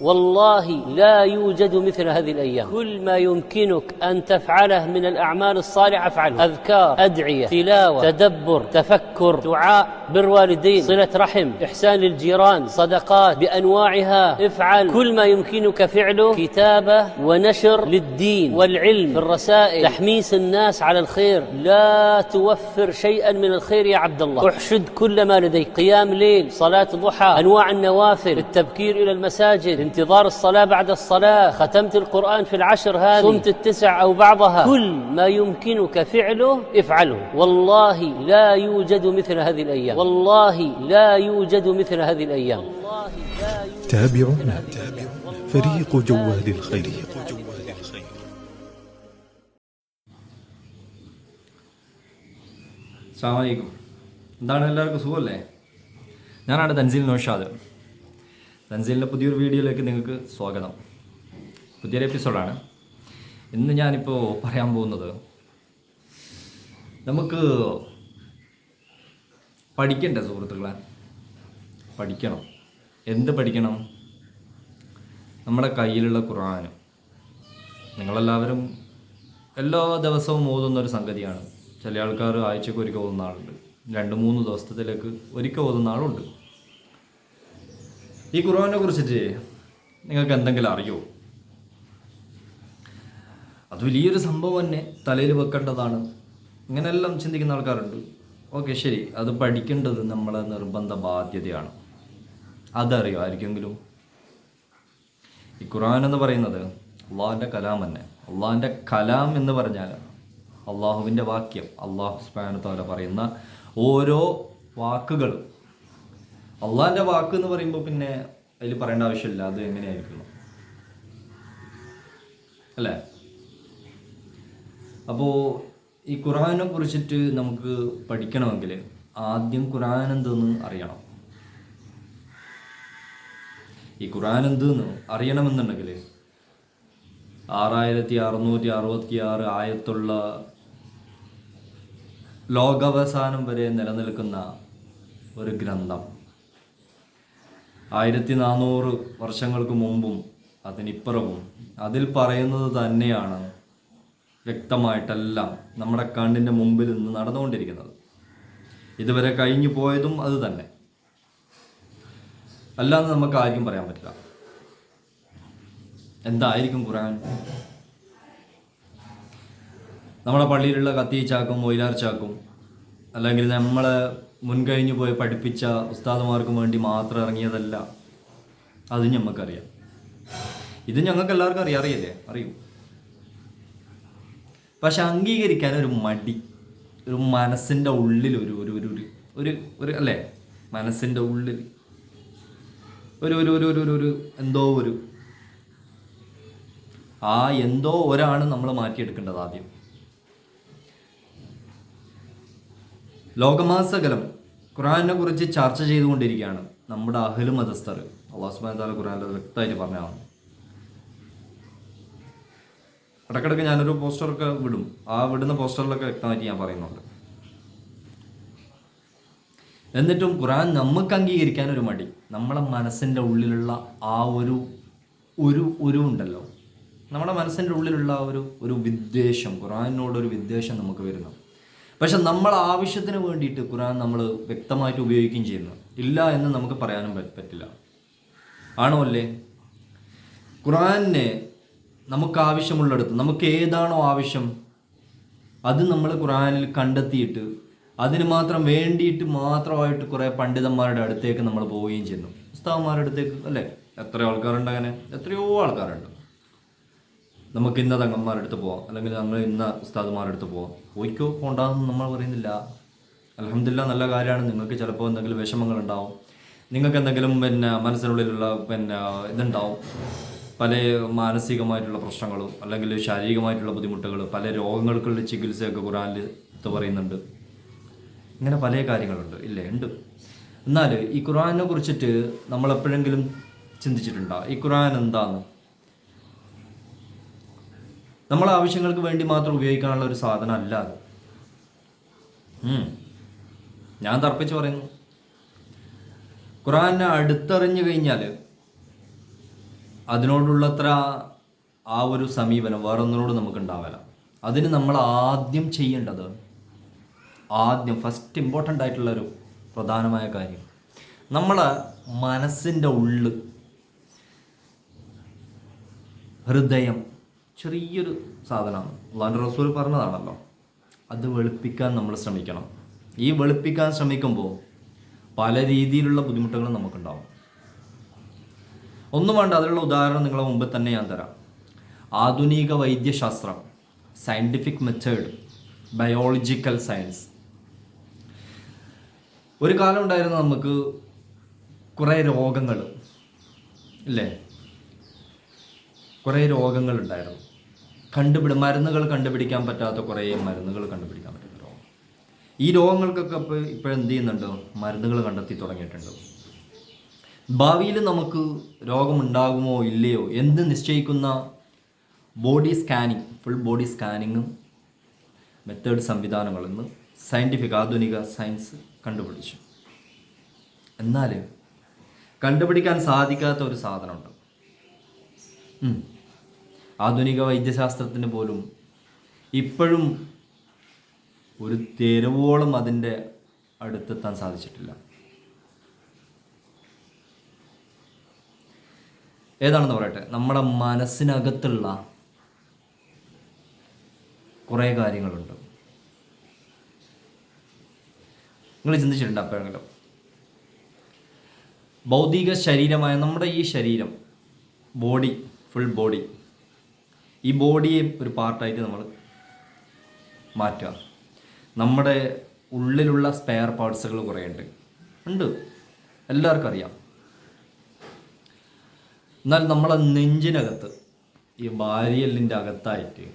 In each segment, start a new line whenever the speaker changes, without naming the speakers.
والله لا يوجد مثل هذه الأيام. كل ما يمكنك أن تفعله من الأعمال الصالحة افعله. أذكار أدعية تلاوة تدبر تفكر دعاء بر والدين صلة رحم إحسان للجيران صدقات بأنواعها افعل. كل ما يمكنك فعله كتابة ونشر للدين والعلم في الرسائل. تحميس الناس على الخير. لا توفر شيئا من الخير يا عبد الله. احشد كل ما لديك. قيام ليل صلاة ضحى أنواع النوافل التبكير إلى المساجد انتظار الصلاه بعد الصلاه ختمت القران في العشر هذه صمت التسع او بعضها كل ما يمكنك فعله افعله والله لا يوجد مثل هذه الايام والله لا يوجد مثل هذه الايام والله لا يوجد
تابعونا فريق جواد الخير
അസ്സാമലൈക്കും എന്താണ് എല്ലാവർക്കും സുഖമല്ലേ ഞാനാണ് തൻസീൽ നൗഷാദ് തൻസീലിന്റെ പുതിയൊരു വീഡിയോയിലേക്ക് നിങ്ങൾക്ക് സ്വാഗതം. പുതിയൊരു എപ്പിസോഡാണ്. ഇന്ന് ഞാനിപ്പോൾ പറയാൻ പോകുന്നത് നമുക്ക് പഠിക്കണ്ടേ സുഹൃത്തുക്കളെ? പഠിക്കണം. എന്ത് പഠിക്കണം? നമ്മുടെ കയ്യിലുള്ള ഖുർആൻ. നിങ്ങളെല്ലാവരും എല്ലാ ദിവസവും ഓതുന്ന ഒരു സംഗതിയാണ്. ചില ആൾക്കാർ ആഴ്ചക്ക് ഒരിക്കൽ ഓതുന്ന ആളുണ്ട്. രണ്ട് മൂന്ന് ദിവസത്തിലേക്ക് ഒരിക്കൽ ഓതുന്ന ആളുണ്ട്. ഈ ഖുർആനെ കുറിച്ചിട്ട് നിങ്ങൾക്ക് എന്തെങ്കിലും അറിയോ? അത് വലിയൊരു സംഭവം തന്നെ തലയിൽ വെക്കേണ്ടതാണ്. ഇങ്ങനെല്ലാം ചിന്തിക്കുന്ന ആൾക്കാരുണ്ട്. ഓക്കെ ശരി. അത് പഠിക്കേണ്ടത് നമ്മളെ നിർബന്ധ ബാധ്യതയാണ്. അതറിയോ ആർക്കെങ്കിലും? ഈ ഖുർആൻ എന്ന് പറയുന്നത് അള്ളാഹിന്റെ കലാം തന്നെ. അള്ളാഹിന്റെ കലാം എന്ന് പറഞ്ഞാൽ അള്ളാഹുവിന്റെ വാക്യം. അള്ളാഹു സ്പാനത്തോലെ പറയുന്ന ഓരോ വാക്കുകൾ അള്ളാഹിന്റെ വാക്ക് എന്ന് പറയുമ്പോൾ പിന്നെ അതിൽ പറയേണ്ട ആവശ്യമില്ല. അത് എങ്ങനെയായിരിക്കുന്നു അല്ലേ? അപ്പോൾ ഈ ഖുർആനെ കുറിച്ചിട്ട് നമുക്ക് പഠിക്കണമെങ്കിൽ ആദ്യം ഖുർആൻ എന്തെന്ന് അറിയണം. ഈ ഖുർആൻ എന്തെന്ന് അറിയണമെന്നുണ്ടെങ്കിൽ ആറായിരത്തി അറുന്നൂറ്റി അറുപത്തി ആറ് ആയത്തുള്ള ലോകാവസാനം വരെ നിലനിൽക്കുന്ന ഒരു ഗ്രന്ഥം. ആയിരത്തി നാനൂറ് വർഷങ്ങൾക്ക് മുമ്പും അതിനിപ്പുറവും അതിൽ പറയുന്നത് തന്നെയാണ് വ്യക്തമായിട്ടെല്ലാം നമ്മുടെ കണ്ണിന്റെ മുമ്പിൽ നിന്ന് നടന്നുകൊണ്ടിരിക്കുന്നത്. ഇതുവരെ കഴിഞ്ഞു പോയതും അത് തന്നെ. അല്ലാതെ നമുക്ക് ആർക്കും പറയാൻ പറ്റില്ല. എന്തായിരിക്കും ഖുർആൻ? നമ്മുടെ പള്ളിയിലുള്ള കത്തീച്ചാക്കും മൊയിലാർ ചാക്കും അല്ലെങ്കിൽ നമ്മളെ മുൻകഴിഞ്ഞു പോയി പഠിപ്പിച്ച ഉസ്താദുമാർക്കും വേണ്ടി മാത്രം ഇറങ്ങിയതല്ല അത് ഞമ്മക്കറിയാം ഇത് ഞങ്ങൾക്ക് എല്ലാവർക്കും അറിയാം അറിയില്ലേ അറിയൂ പക്ഷെ അംഗീകരിക്കാൻ ഒരു മടി ഒരു മനസ്സിന്റെ ഉള്ളിൽ ഒരു ഒരു ഒരു ഒരു ഒരു ഒരു അല്ലേ മനസ്സിന്റെ ഉള്ളിൽ ഒരു ഒരു ഒരു ഒരു ഒരു എന്തോ ഒരു ആ എന്തോ ഒരാണ് നമ്മൾ മാറ്റിയെടുക്കേണ്ടത് ആദ്യം ലോകമാസകലം ഖുറാനെ കുറിച്ച് ചർച്ച ചെയ്തുകൊണ്ടിരിക്കുകയാണ് നമ്മുടെ അഹ്ലു മതസ്ഥർ അള്ളാഹു സുബാൻ താല ഖുറാനിൽ വ്യക്തമായിട്ട് പറഞ്ഞതാണ്. ഇടക്കിടക്ക് ഞാനൊരു പോസ്റ്ററൊക്കെ വിടും. ആ വിടുന്ന പോസ്റ്ററിലൊക്കെ വ്യക്തമായിട്ട് ഞാൻ പറയുന്നുണ്ട്. എന്നിട്ടും ഖുറാൻ നമുക്ക് അംഗീകരിക്കാൻ ഒരു മടി. നമ്മളെ മനസ്സിന്റെ ഉള്ളിലുള്ള ആ ഒരു ഒരു ഒരു ഉണ്ടല്ലോ. നമ്മുടെ മനസ്സിന്റെ ഉള്ളിലുള്ള ഒരു ഒരു വിദ്വേഷം ഖുറാനോടൊരു വിദ്വേഷം നമുക്ക് വരുന്നു. പക്ഷെ നമ്മൾ ആവശ്യത്തിന് വേണ്ടിയിട്ട് ഖുർആൻ നമ്മൾ വ്യക്തമായിട്ട് ഉപയോഗിക്കുകയും ചെയ്യുന്നു. ഇല്ല എന്ന് നമുക്ക് പറയാനും പറ്റില്ല. ആണോ അല്ലേ? ഖുറാനെ നമുക്ക് ആവശ്യമുള്ളിടത്ത് നമുക്ക് ഏതാണോ ആവശ്യം അത് നമ്മൾ ഖുർആനിൽ കണ്ടെത്തിയിട്ട് അതിന് മാത്രം വേണ്ടിയിട്ട് മാത്രമായിട്ട് കുറേ പണ്ഡിതന്മാരുടെ അടുത്തേക്ക് നമ്മൾ പോവുകയും ചെയ്യുന്നു. ഉസ്താവന്മാരുടെ അടുത്തേക്ക് അല്ലേ? എത്ര ആൾക്കാരുണ്ട് അങ്ങനെ. എത്രയോ ആൾക്കാരുണ്ട്. നമുക്ക് ഇന്ന തങ്ങന്മാരുടെ അടുത്ത് പോവാം. അല്ലെങ്കിൽ നമ്മൾ ഇന്ന ഉസ്താദുമാരുടെ അടുത്ത് പോവാം. പോയിക്കോ പോണ്ടാന്ന് നമ്മൾ പറയുന്നില്ല. അലഹമില്ല നല്ല കാര്യമാണ്. നിങ്ങൾക്ക് ചിലപ്പോൾ എന്തെങ്കിലും വിഷമങ്ങൾ ഉണ്ടാവും നിങ്ങൾക്ക് എന്തെങ്കിലും പിന്നെ മനസ്സിനുള്ളിലുള്ള പിന്നെ ഇതുണ്ടാവും. പല മാനസികമായിട്ടുള്ള പ്രശ്നങ്ങളും അല്ലെങ്കിൽ ശാരീരികമായിട്ടുള്ള ബുദ്ധിമുട്ടുകൾ പല രോഗങ്ങൾക്കുള്ള ചികിത്സയൊക്കെ ഖുറാനിൽ ഇത് പറയുന്നുണ്ട്. ഇങ്ങനെ പല കാര്യങ്ങളുണ്ട്. ഇല്ലേ ഉണ്ട്. എന്നാൽ ഈ ഖുറാനെ കുറിച്ചിട്ട് നമ്മൾ എപ്പോഴെങ്കിലും ചിന്തിച്ചിട്ടുണ്ടോ? ഈ ഖുറാൻ എന്താന്ന്? നമ്മളെ ആവശ്യങ്ങൾക്ക് വേണ്ടി മാത്രം ഉപയോഗിക്കാനുള്ള ഒരു സാധനം അല്ല അത് ഞാൻ തർപ്പിച്ച് പറയുന്നു. ഖുറാനെ അടുത്തറിഞ്ഞു കഴിഞ്ഞാൽ അതിനോടുള്ളത്ര ആ ഒരു സമീപനം വേറൊന്നിനോട് നമുക്ക് ഉണ്ടാവില്ല അതിന് നമ്മൾ ആദ്യം ചെയ്യേണ്ടത് ആദ്യം ഫസ്റ്റ് ഇമ്പോർട്ടന്റ് ആയിട്ടുള്ളൊരു പ്രധാനമായ കാര്യം. നമ്മളെ മനസ്സിന്റെ ഉള്ള് ഹൃദയം ചെറിയൊരു സാധനമാണ്. അള്ളാന്റെ റസൂൽ പറഞ്ഞതാണല്ലോ. അത് വെളുപ്പിക്കാൻ നമ്മൾ ശ്രമിക്കണം. ഈ വെളുപ്പിക്കാൻ ശ്രമിക്കുമ്പോൾ പല രീതിയിലുള്ള ബുദ്ധിമുട്ടുകളും നമുക്കുണ്ടാവും. ഒന്നും വേണ്ട അതിനുള്ള ഉദാഹരണം നിങ്ങളെ മുമ്പ് തന്നെ ഞാൻ തരാം. ആധുനിക വൈദ്യശാസ്ത്രം സയന്റിഫിക് മെത്തേഡ് ബയോളജിക്കൽ സയൻസ് ഒരു കാലം ഉണ്ടായിരുന്ന നമുക്ക് കുറേ രോഗങ്ങൾ ഇല്ലേ? കുറേ രോഗങ്ങൾ ഉണ്ടായിരുന്നു. കണ്ടുപിടി മരുന്നുകൾ കണ്ടുപിടിക്കാൻ പറ്റാത്ത കുറേ മരുന്നുകൾ കണ്ടുപിടിക്കാൻ പറ്റുന്ന രോഗം. ഈ രോഗങ്ങൾക്കൊക്കെ ഇപ്പോൾ ഇപ്പോഴെന്ത് ചെയ്യുന്നുണ്ട്? മരുന്നുകൾ കണ്ടെത്തി തുടങ്ങിയിട്ടുണ്ട്. ഭാവിയിൽ നമുക്ക് രോഗമുണ്ടാകുമോ ഇല്ലയോ? എന്ത് നിശ്ചയിക്കുന്ന ബോഡി സ്കാനിങ് ഫുൾ ബോഡി സ്കാനിങ്ങും മെത്തേഡ് സംവിധാനങ്ങളെന്ന് സയന്റിഫിക് ആധുനിക സയൻസ് കണ്ടുപിടിച്ചു. എന്നാൽ കണ്ടുപിടിക്കാൻ സാധിക്കാത്ത ഒരു സാധനമുണ്ട്. ആധുനിക വൈദ്യശാസ്ത്രത്തിന് പോലും ഇപ്പോഴും ഒരു തെരുവോളം അതിന്റെ അടുത്തെത്താൻ സാധിച്ചിട്ടില്ല. ഏതാണെന്ന് പറയട്ടെ നമ്മുടെ മനസ്സിനകത്തുള്ള കുറേ കാര്യങ്ങളുണ്ട്. നിങ്ങൾ ചിന്തിച്ചിട്ടുണ്ട് അപ്പോഴെങ്കിലും? ഭൗതിക ശരീരമായ നമ്മുടെ ഈ ശരീരം ബോഡി ഫുൾ ബോഡി ഈ ബോഡിയെ ഒരു പാർട്ടായിട്ട് നമ്മൾ മാറ്റുക. നമ്മുടെ ഉള്ളിലുള്ള സ്പെയർ പാർട്സുകൾ കുറേ ഉണ്ട്. ഉണ്ട്. എല്ലാവർക്കും അറിയാം. എന്നാൽ നമ്മളെ നെഞ്ചിനകത്ത് ഈ ബാരിയലിന്റെ അകത്തായിട്ട്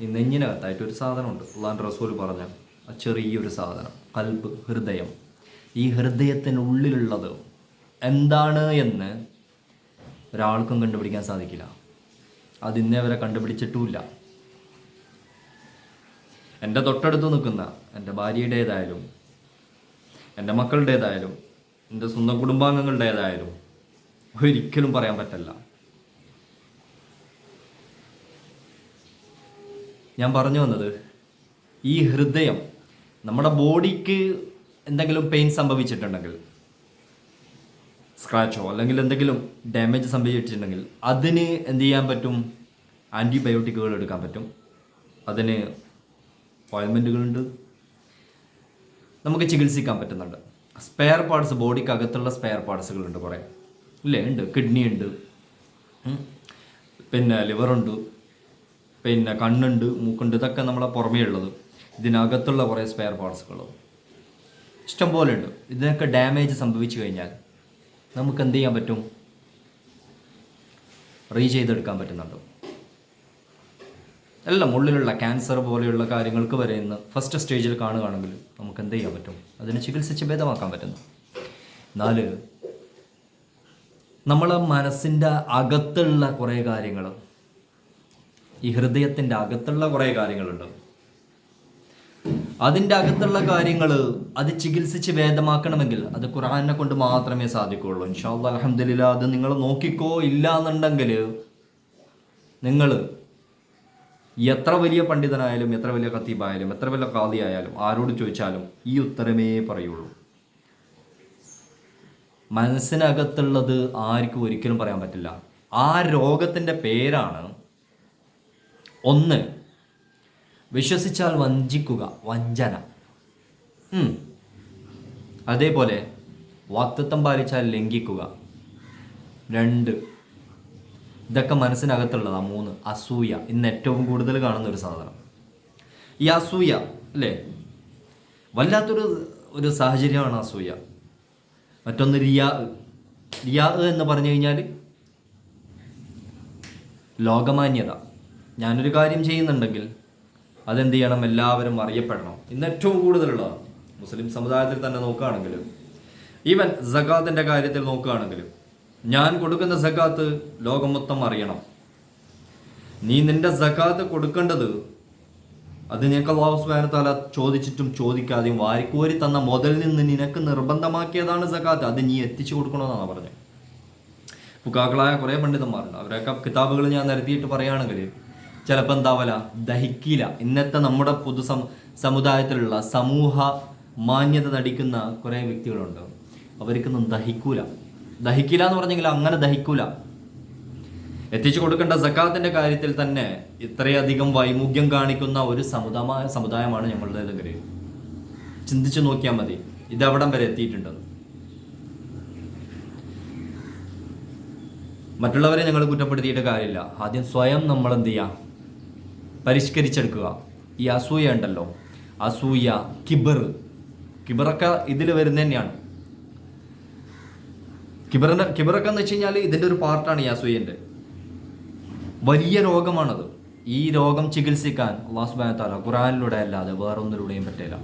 ഈ നെഞ്ചിനകത്തായിട്ട് ഒരു സാധനമുണ്ട് അള്ളാൻ റസൂൽ പറഞ്ഞ ആ ചെറിയൊരു സാധനം കൽബ് ഹൃദയം. ഈ ഹൃദയത്തിനുള്ളിലുള്ളത് എന്താണ് എന്ന് ഒരാൾക്കും കണ്ടുപിടിക്കാൻ സാധിക്കില്ല. അത് ഇന്നേ വരെ കണ്ടുപിടിച്ചിട്ടുമില്ല. എന്റെ തൊട്ടടുത്ത് നിൽക്കുന്ന എന്റെ ഭാര്യയുടേതായാലും എന്റെ മക്കളുടേതായാലും എന്റെ സ്വന്തം കുടുംബാംഗങ്ങളുടേതായാലും ഒരിക്കലും പറയാൻ പറ്റില്ല. ഞാൻ പറഞ്ഞു വന്നത് ഈ ഹൃദയം നമ്മുടെ ബോഡിക്ക് എന്തെങ്കിലും പെയിൻ സംഭവിച്ചിട്ടുണ്ടെങ്കിൽ സ്ക്രാച്ചോ അല്ലെങ്കിൽ എന്തെങ്കിലും ഡാമേജ് സംഭവിച്ചിട്ടുണ്ടെങ്കിൽ അതിന് എന്ത് ചെയ്യാൻ പറ്റും? ആന്റിബയോട്ടിക്കുകൾ എടുക്കാൻ പറ്റും. അതിന് ഓയിൽമെന്റുകളുണ്ട് നമുക്ക് ചികിത്സിക്കാൻ പറ്റുന്നുണ്ട്. സ്പെയർ പാർട്സ് ബോഡിക്ക് അകത്തുള്ള സ്പെയർ പാർട്സുകളുണ്ട് കുറേ. ഇല്ലേ? ഉണ്ട്. കിഡ്നി ഉണ്ട്. പിന്നെ ലിവറുണ്ട് പിന്നെ കണ്ണുണ്ട് മൂക്കുണ്ട്. ഇതൊക്കെ നമ്മളെ പുറമേ ഉള്ളത്. ഇതിനകത്തുള്ള കുറേ സ്പെയർ പാർട്സുകൾ ഇഷ്ടംപോലെ ഉണ്ട്. ഇതിനൊക്കെ ഡാമേജ് സംഭവിച്ചു കഴിഞ്ഞാൽ നമുക്ക് എന്ത് ചെയ്യാൻ പറ്റും? റീ ചെയ്തെടുക്കാൻ പറ്റുന്നുണ്ട്. എല്ലാം ഉള്ളിലുള്ള ക്യാൻസർ പോലെയുള്ള കാര്യങ്ങൾക്ക് വരെ ഇന്ന് ഫസ്റ്റ് സ്റ്റേജിൽ കാണുകയാണെങ്കിൽ നമുക്ക് എന്ത് ചെയ്യാൻ പറ്റും? അതിനെ ചികിത്സിച്ച് ഭേദമാക്കാൻ പറ്റുന്നു. നാല് നമ്മളെ മനസ്സിന്റെ അകത്തുള്ള കുറേ കാര്യങ്ങൾ ഈ ഹൃദയത്തിന്റെ അകത്തുള്ള കുറേ കാര്യങ്ങളുണ്ട്. അതിന്റെ അകത്തുള്ള കാര്യങ്ങൾ അത് ചികിത്സിച്ച് ഭേദമാക്കണമെങ്കിൽ അത് ഖുർആനെ കൊണ്ട് മാത്രമേ സാധിക്കുകയുള്ളൂ. ഇൻഷാല്ല അലഹമില്ല അത് നിങ്ങൾ നോക്കിക്കോ ഇല്ല എന്നുണ്ടെങ്കിൽ നിങ്ങൾ എത്ര വലിയ പണ്ഡിതനായാലും എത്ര വലിയ ഖത്തീബായാലും എത്ര വലിയ കാതി ആയാലും ആരോട് ചോദിച്ചാലും ഈ ഉത്തരമേ പറയുള്ളൂ. മനസ്സിനകത്തുള്ളത് ആർക്കും ഒരിക്കലും പറയാൻ പറ്റില്ല. ആ രോഗത്തിന്റെ പേരാണ് ഒന്ന് വിശ്വസിച്ചാൽ വഞ്ചിക്കുക വഞ്ചന. അതേപോലെ വാക്തത്വം പാലിച്ചാൽ ലംഘിക്കുക. രണ്ട്. ഇതൊക്കെ മനസ്സിനകത്തുള്ളതാണ് മൂന്ന്. അസൂയ. ഇന്ന് ഏറ്റവും കൂടുതൽ കാണുന്ന ഒരു സാധനം. ഈ അസൂയ അല്ലേ? വല്ലാത്തൊരു ഒരു സാഹചര്യമാണ് അസൂയ. മറ്റൊന്ന് റിയാ റിയാ എന്ന് പറഞ്ഞു കഴിഞ്ഞാൽ ലോകമാന്യത. ഞാനൊരു കാര്യം ചെയ്യുന്നുണ്ടെങ്കിൽ അതെന്ത് ചെയ്യണം? എല്ലാവരും അറിയപ്പെടണം. ഇന്ന് ഏറ്റവും കൂടുതലുള്ള മുസ്ലിം സമുദായത്തിൽ തന്നെ നോക്കുകയാണെങ്കിൽ ഈവൻ സക്കാത്തിന്റെ കാര്യത്തിൽ നോക്കുകയാണെങ്കിൽ ഞാൻ കൊടുക്കുന്ന സക്കാത്ത് ലോകം മൊത്തം അറിയണം. നീ നിന്റെ സക്കാത്ത് കൊടുക്കേണ്ടത് അത് നിനക്ക് അള്ളാഹു തആല ചോദിച്ചിട്ടും ചോദിക്കാതെയും വാരിക്കോരി തന്ന മുതൽ നിന്ന് നിനക്ക് നിർബന്ധമാക്കിയതാണ് സക്കാത്ത് അത് നീ എത്തിച്ചു കൊടുക്കണമെന്നാണ് പറഞ്ഞത്. ഫുക്കാക്കളായ കുറേ പണ്ഡിതന്മാരുണ്ട്. അവരൊക്കെ കിതാബുകൾ ഞാൻ നിരത്തിയിട്ട് പറയുകയാണെങ്കിൽ ചിലപ്പോൾ എന്താവല ദഹിക്കില്ല. ഇന്നത്തെ നമ്മുടെ പൊതു സമുദായത്തിലുള്ള സമൂഹ മാന്യത നടിക്കുന്ന കുറേ വ്യക്തികളുണ്ട്. അവർക്കൊന്നും ദഹിക്കൂല. ദഹിക്കില്ല എന്ന് പറഞ്ഞെങ്കിൽ അങ്ങനെ ദഹിക്കൂല. എത്തിച്ചു കൊടുക്കേണ്ട സക്കാത്തിന്റെ കാര്യത്തിൽ തന്നെ ഇത്രയധികം വൈമുഖ്യം കാണിക്കുന്ന ഒരു സമുദായ സമുദായമാണ് ഞങ്ങളുടേതെങ്കിൽ ചിന്തിച്ചു നോക്കിയാൽ മതി. ഇതവിടം വരെ എത്തിയിട്ടുണ്ട്? മറ്റുള്ളവരെ ഞങ്ങൾ കുറ്റപ്പെടുത്തിയിട്ട് കാര്യമില്ല. ആദ്യം സ്വയം നമ്മൾ എന്ത് ചെയ്യുക പരിഷ്കരിച്ചെടുക്കുക. ഈ അസൂയ ഉണ്ടല്ലോ. അസൂയ കിബർ. കിബറൊക്കെ ഇതിൽ വരുന്ന തന്നെയാണ്. കിബറിന്റെ കിബറൊക്കെ എന്ന് വെച്ച് കഴിഞ്ഞാൽ ഇതിന്റെ ഒരു പാർട്ടാണ് ഈ അസൂയന്റെ വലിയ രോഗമാണത്. ഈ രോഗം ചികിത്സിക്കാൻ അള്ളാഹു വ ഖുറാനിലൂടെ അല്ലാതെ വേറൊന്നിലൂടെയും പറ്റില്ല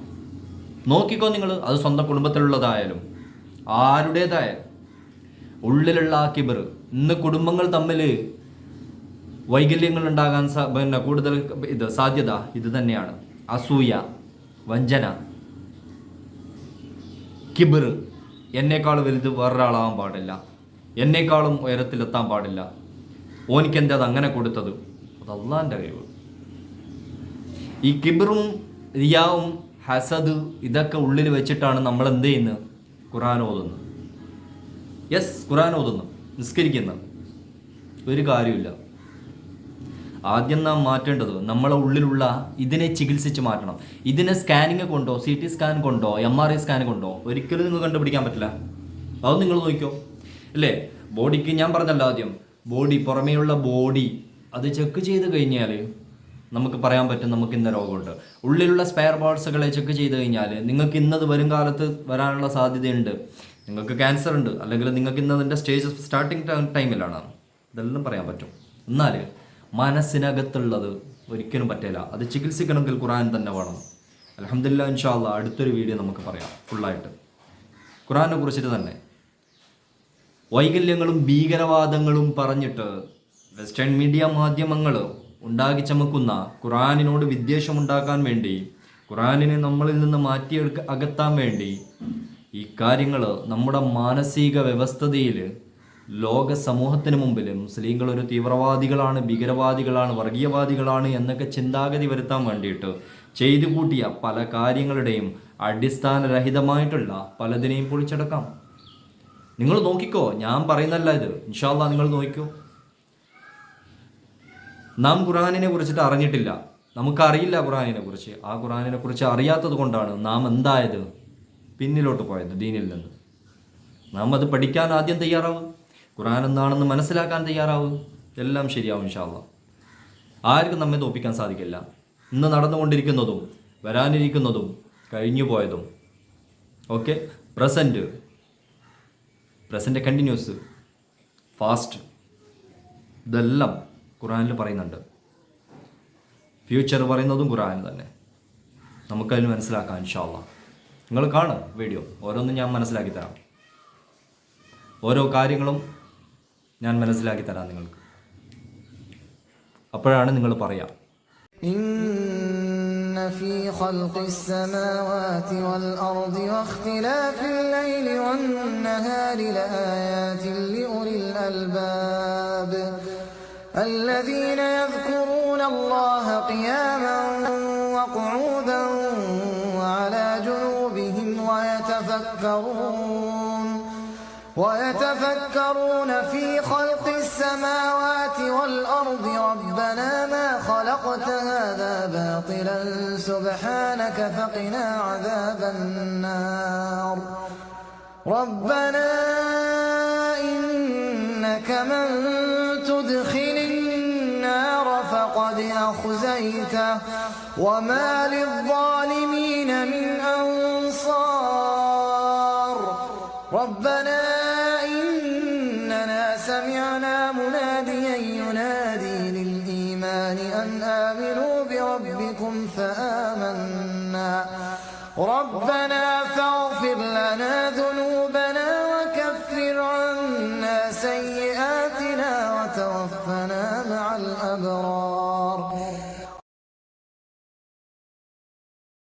നോക്കിക്കോ നിങ്ങൾ അത് സ്വന്തം കുടുംബത്തിലുള്ളതായാലും ആരുടേതായാലും. ഉള്ളിലുള്ള ആ കിബർ ഇന്ന് കുടുംബങ്ങൾ തമ്മിൽ വൈകല്യങ്ങൾ ഉണ്ടാകാൻ പിന്നെ കൂടുതൽ ഇത് സാധ്യത ഇത് തന്നെയാണ് അസൂയ വഞ്ചന കിബിർ. എന്നേക്കാൾ വലുത് വേറൊരാളാവാൻ പാടില്ല. എന്നേക്കാളും ഉയരത്തിലെത്താൻ പാടില്ല. ഓനിക്കെന്താ അത് അങ്ങനെ കൊടുത്തത്? അത് കഴിവ്. ഈ കിബിറും റിയാവും ഹസദ് ഇതൊക്കെ ഉള്ളിൽ വെച്ചിട്ടാണ് നമ്മൾ എന്ത് ചെയ്യുന്നത്? ഖുറാൻ ഓതുന്നത്. യെസ് ഖുറാൻ ഓതുന്നു. നിസ്കരിക്കുന്നു. ഒരു കാര്യമില്ല ആദ്യം നാം മാറ്റേണ്ടത് നമ്മളെ ഉള്ളിലുള്ള ഇതിനെ ചികിത്സിച്ച് മാറ്റണം. ഇതിനെ സ്കാനിങ് കൊണ്ടോ സി ടി സ്കാൻ കൊണ്ടോ എം ആർ ഐ സ്കാൻ കൊണ്ടോ ഒരിക്കലും നിങ്ങൾക്ക് കണ്ടുപിടിക്കാൻ പറ്റില്ല. അത് നിങ്ങൾ നോക്കിക്കോ. അല്ലേ? ബോഡിക്ക് ഞാൻ പറഞ്ഞല്ലോ ആദ്യം. ബോഡി പുറമേയുള്ള ബോഡി അത് ചെക്ക് ചെയ്ത് കഴിഞ്ഞാൽ നമുക്ക് പറയാൻ പറ്റും നമുക്ക് ഇന്ന രോഗമുണ്ട്. ഉള്ളിലുള്ള സ്പെയർ പാർട്സുകളെ ചെക്ക് ചെയ്ത് കഴിഞ്ഞാൽ നിങ്ങൾക്ക് ഇന്നത് വരും കാലത്ത് വരാനുള്ള സാധ്യതയുണ്ട്. നിങ്ങൾക്ക് ക്യാൻസർ ഉണ്ട്. അല്ലെങ്കിൽ നിങ്ങൾക്ക് ഇന്നതിന്റെ സ്റ്റേജ് സ്റ്റാർട്ടിങ് ടൈമിലാണ് ഇതെല്ലാം പറയാൻ പറ്റും. എന്നാൽ മനസ്സിനകത്തുള്ളത് ഒരിക്കലും പറ്റില്ല അത് ചികിത്സിക്കണമെങ്കിൽ ഖുറാൻ തന്നെ വേണം. അലഹമില്ല ഇൻഷാല്ല അടുത്തൊരു വീഡിയോ നമുക്ക് പറയാം ഫുള്ളായിട്ട്. ഖുറാനെ കുറിച്ചിട്ട് തന്നെ. വൈകല്യങ്ങളും ഭീകരവാദങ്ങളും പറഞ്ഞിട്ട് വെസ്റ്റേൺ മീഡിയ മാധ്യമങ്ങൾ ഉണ്ടാക്കി ചമക്കുന്ന ഖുറാനിനോട് വിദ്വേഷം ഉണ്ടാക്കാൻ വേണ്ടി ഖുറാനിനെ നമ്മളിൽ നിന്ന് മാറ്റിയെടുക്ക അകത്താൻ വേണ്ടി ഈ കാര്യങ്ങൾ നമ്മുടെ മാനസിക വ്യവസ്ഥതയിൽ ലോക സമൂഹത്തിന് മുമ്പിൽ മുസ്ലിങ്ങൾ ഒരു തീവ്രവാദികളാണ് ഭീകരവാദികളാണ് വർഗീയവാദികളാണ് എന്നൊക്കെ ചിന്താഗതി വരുത്താൻ വേണ്ടിയിട്ട് ചെയ്തു കൂട്ടിയ പല കാര്യങ്ങളുടെയും അടിസ്ഥാനരഹിതമായിട്ടുള്ള പലതിനെയും പൊളിച്ചെടുക്കാം. നിങ്ങൾ നോക്കിക്കോ ഞാൻ പറയുന്നല്ല ഇത്. ഇൻഷാല്ല നിങ്ങൾ നോക്കിക്കോ നാം ഖുറാനിനെ കുറിച്ചിട്ട് അറിഞ്ഞിട്ടില്ല. നമുക്കറിയില്ല ഖുറാനിനെ കുറിച്ച്. ആ ഖുറാനിനെ കുറിച്ച് അറിയാത്തത് കൊണ്ടാണ് നാം എന്തായത് പിന്നിലോട്ട് പോയത് ദീനിൽ നിന്ന്. നാം അത് പഠിക്കാൻ ആദ്യം തയ്യാറാവും. ഖുറാൻ എന്താണെന്ന് മനസ്സിലാക്കാൻ തയ്യാറാവും? എല്ലാം ശരിയാവും ഇൻഷാല്ല ആർക്കും നമ്മെ തോപ്പിക്കാൻ സാധിക്കില്ല. ഇന്ന് നടന്നുകൊണ്ടിരിക്കുന്നതും വരാനിരിക്കുന്നതും കഴിഞ്ഞു പോയതും okay? Present present continuous past ഇതെല്ലാം ഖുറാനിൽ പറയുന്നുണ്ട്. ഫ്യൂച്ചർ പറയുന്നതും ഖുറാൻ തന്നെ. നമുക്കതിന് മനസ്സിലാക്കാം ഇൻഷാല്ല നിങ്ങൾ കാണും വീഡിയോ. ഓരോന്നും ഞാൻ മനസ്സിലാക്കി തരാം. ഓരോ കാര്യങ്ങളും ഞാൻ മനസ്സിലാക്കി തരാം നിങ്ങൾക്ക് അപ്പോഴാണ് നിങ്ങൾ പറയാം
إن في خلق السماوات والأرض واختلاف الليل والنهار لآيات لأولي الألباب الذين يذكرون الله قياما وقعودا وعلى جنوبهم ويتفكرون ويتفكرون في خلق السماوات والأرض. ربنا ما خلقت هذا باطلا. سبحانك فقنا عذاب النار. ربنا إنك من تدخل النار فقد أخزيته. وما للظالمين من أنصار. ربنا آمنا. ربنا